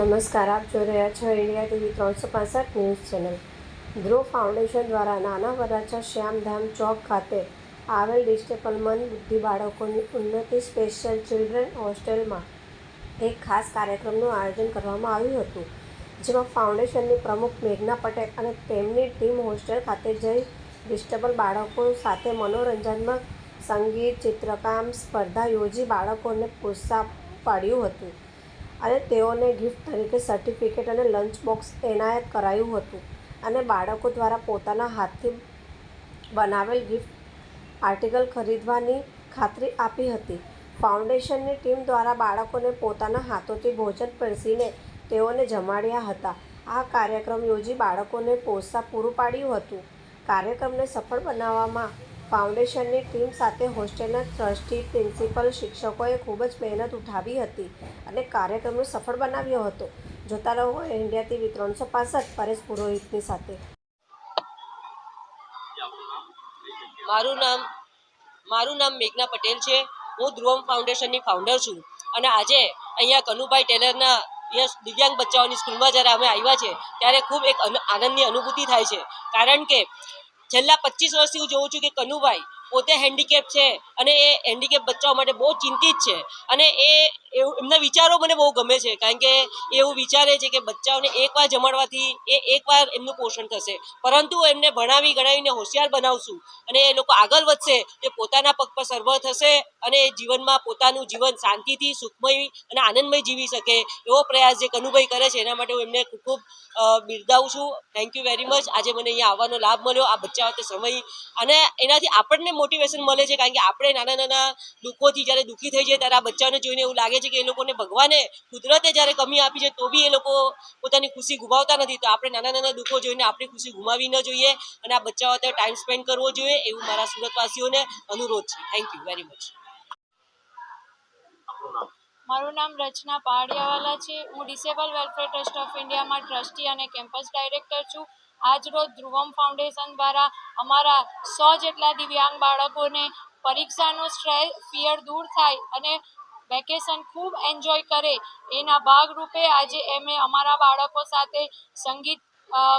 નમસ્કાર, આપ જોઈ રહ્યા છો ઇન્ડિયા ટીવી ત્રણસો પાસઠ ન્યૂઝ ચેનલ. ધ્રુવ ફાઉન્ડેશન દ્વારા નાના વરાછા શ્યામધામ ચોક ખાતે આવેલ ડિસ્ટેબલમંદ બુદ્ધિ બાળકોની ઉન્નતિ સ્પેશિયલ ચિલ્ડ્રન હોસ્ટેલમાં એક ખાસ કાર્યક્રમનું આયોજન કરવામાં આવ્યું હતું, જેમાં ફાઉન્ડેશનની પ્રમુખ મેઘના પટેલ અને તેમની ટીમ હોસ્ટેલ ખાતે જઈ ડિસ્ટેબલ બાળકો સાથે મનોરંજનમાં સંગીત, ચિત્રકામ, સ્પર્ધા યોજી બાળકોને પ્રોત્સાહન પાડ્યું હતું. અને તેઓને ગિફ્ટ તરીકે સર્ટિફિકેટ અને લંચ બોક્સ એનાયત કરાયું હતું. અને બાળકો દ્વારા પોતાના હાથથી બનાવેલ ગિફ્ટ આર્ટિકલ ખરીદવાની ખાતરી આપી હતી. ફાઉન્ડેશનની ટીમ દ્વારા બાળકોને પોતાના હાથોથી ભોજન પીરસીને તેઓને જમાડ્યા હતા. આ કાર્યક્રમ યોજી બાળકોને પોષા પૂરું પાડ્યું હતું. કાર્યક્રમને સફળ બનાવવામાં ફાઉન્ડેશનની ટીમ સાથે હોસ્ટેલના ટ્રસ્ટી, પ્રિન્સિપલ, શિક્ષકોએ ખૂબ જ મહેનત ઉઠાવી હતી અને કાર્યક્રમને સફળ બનાવ્યો હતો. જોતા રહો ઇન્ડિયા ટીવી ત્રણસો પાસઠ પરેશ પુરોહિતની સાથે. મારું નામ મારું નામ મેઘના પટેલ છે. હું ધ્રુવમ ફાઉન્ડેશનની ફાઉન્ડર છું. અને આજે અહીંયા કનુભાઈ ટેલરના દિવ્યાંગ બચ્ચાઓની સ્કૂલમાં જ્યારે અમે આવ્યા છે, ત્યારે ખૂબ એક આનંદની અનુભૂતિ થાય છે. કારણ કે છેલ્લા પચીસ વર્ષથી હું જોઉં છું કે કનુભાઈ પોતે હેન્ડીકેપ છે અને એ હેન્ડીકેપ બચ્ચાઓ માટે બહુ ચિંતિત છે. અને એ એવું, એમના વિચારો મને બહુ ગમે છે, કારણ કે એવું વિચારે છે કે બચ્ચાઓને એકવાર જમાડવાથી એ એકવાર એમનું પોષણ થશે. પરંતુ એમને ભણાવી ગણાવીને હોશિયાર બનાવશું અને એ લોકો આગળ વધશે તે પોતાના પગ પર સર્વ થશે અને જીવનમાં પોતાનું જીવન શાંતિથી, સુખમય અને આનંદમય જીવી શકે એવો પ્રયાસ જે કનુભાઈ કરે છે, એના માટે હું એમને ખૂબ ખૂબ બિરદાવું છું. થેન્ક યુ વેરી મચ આજે મને અહીંયા આવવાનો લાભ મળ્યો. આ બચ્ચા વખતે સમય અને એનાથી આપણને મોટિવેશન મળે છે, કારણ કે આપણે નાના નાના દુઃખોથી જ્યારે દુઃખી થઈ જાય ત્યારે આ બચ્ચાઓને જોઈને એવું લાગે છે કે એ લોકોને ભગવાને કુદરતે જ્યારે કમી આપી છે તો બી એ લોકો પોતાની ખુશી ગુમાવતા નથી. તો આપણે નાના નાના દુઃખો જોઈને આપણી ખુશી ગુમાવી ન જોઈએ અને આ બચ્ચાઓ અત્યારે ટાઈમ સ્પેન્ડ કરવો જોઈએ એવું મારા સુરતવાસીઓને અનુરોધ છે. થેન્ક યુ વેરી મચ મારું નામ રચના પહાડિયાવાલા છે. હું ડિસેબલ વેલફેર ટ્રસ્ટ ઓફ ઇન્ડિયામાં ટ્રસ્ટી અને કેમ્પસ ડાયરેક્ટર છું. આજરોજ ધ્રુવમ ફાઉન્ડેશન દ્વારા અમારા સો જેટલા દિવ્યાંગ બાળકોને પરીક્ષાનો સ્ટ્રેસ ફિયર દૂર થાય અને વેકેશન ખૂબ એન્જોય કરે એના ભાગરૂપે આજે એમે અમારા બાળકો સાથે સંગીત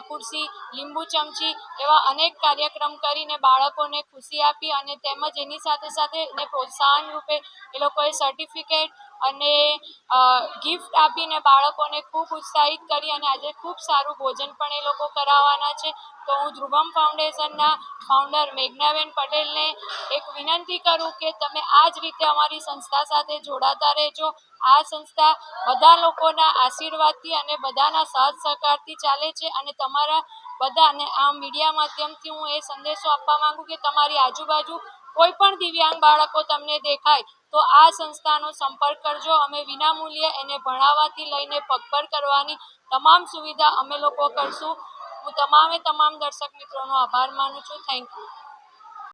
ખુરશી લીંબુ ચમચી એવા અનેક કાર્યક્રમ કરીને બાળકોને ખુશી આપી અને તેમજ એની સાથે સાથે એને પ્રોત્સાહન રૂપે એ લોકોએ સર્ટિફિકેટ અને ગિફ્ટ આપીને બાળકોને ખૂબ ઉત્સાહિત કરી અને આજે ખૂબ સારું ભોજન પણ એ લોકો કરાવવાના છે. તો હું ધ્રુવમ ફાઉન્ડેશનના ફાઉન્ડર મેઘનાબેન પટેલને એક વિનંતી કરું કે તમે આ જ રીતે અમારી સંસ્થા સાથે જોડાતા રહેજો. આ સંસ્થા બધા લોકોના આશીર્વાદથી અને બધાના સાથ સહકારથી ચાલે છે અને તમારા બધાને આ મીડિયા માધ્યમથી હું એ સંદેશો આપવા માંગુ કે તમારી આજુબાજુ કોઈ પણ દિવ્યાંગ બાળકો તમને દેખાય. તો આ સંસ્થાનો સંપર્ક કરજો. અમે વિનામૂલ્યે એને ભણાવવાથી લઈને પગભર કરવાની તમામ સુવિધા અમે લોકો કરશું. હું તમામે તમામ દર્શક મિત્રોનો આભાર માનું છું. Thank you